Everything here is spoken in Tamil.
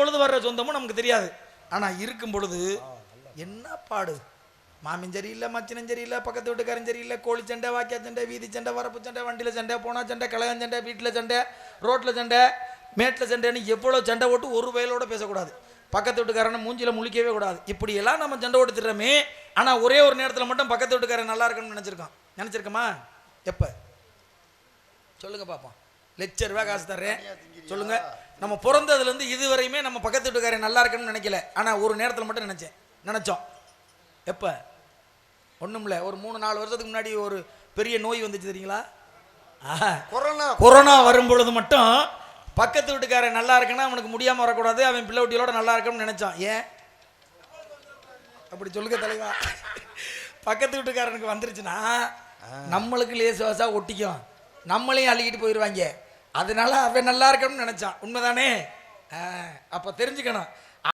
பொழுது வர்ற சொந்தமும் நமக்கு தெரியாது. ஆனா இருக்கும் பொழுது என்ன பாடு? மாமின் சரியில்லை மச்சினம் சரியில்லை பக்கத்து வீட்டுக்காரன் சரியில்லை கோழி சண்டை வாக்கியா சண்டை வீதி சண்டை வரப்பு சண்டை வண்டியில் சண்டை போனா சண்டை கலையன் சண்டை வீட்டில் சண்டை ரோட்டில் சண்டை மேட்டில் சண்டைன்னு எவ்வளோ சண்டை போட்டு ஒரு வயலோட பேசக்கூடாது. பக்கத்து வீட்டுக்காரனை மூஞ்சில முழிக்கவே கூடாது. இப்படி எல்லாம் நம்ம சண்டை ஓட்டு திடுறோமே ஆனா ஒரே ஒரு நேரத்தில் மட்டும் பக்கத்து வீட்டுக்காரன் நல்லா இருக்கணும்னு நினைச்சிருக்கோம் நினைச்சிருக்கோமா? எப்போ? சொல்லுங்க பாப்போம். லட்ச ரூபாய் காசு தர்றேன். சொல்லுங்க. நம்ம பிறந்ததுலேருந்து இது வரையுமே நம்ம பக்கத்து வீட்டுக்காரன் நல்லா இருக்கணும்னு நினைக்கல. ஆனா ஒரு நேரத்தில் மட்டும் நினைச்சேன். நினைச்சோம். எப்போ? ஒண்ணும் இல்ல ஒரு மூணு நாலு வருஷத்துக்கு முன்னாடி ஒரு பெரிய நோய் வந்துச்சு தெரியுங்களா. கொரோனா. கொரோனா வரும் பொழுது மட்டும் பக்கத்து வீட்டுக்காரன் நல்லா இருக்குன்னா அவனுக்கு முடியாம வரக்கூடாது. அவன் பிள்ளை குட்டிகளோட நல்லா இருக்கணும்னு நினைச்சான். ஏன்? அப்படி சொல்லுங்க தலைவா. பக்கத்து வீட்டுக்காரனுக்கு வந்துருச்சுன்னா நம்மளுக்கு லேசுவாசா ஒட்டிக்கும். நம்மளையும் அள்ளிக்கிட்டு போயிடுவாங்க அதனால அவன் நல்லா இருக்கணும்னு நினைச்சான். உண்மைதானே? அப்போ தெரிஞ்சுக்கணும்.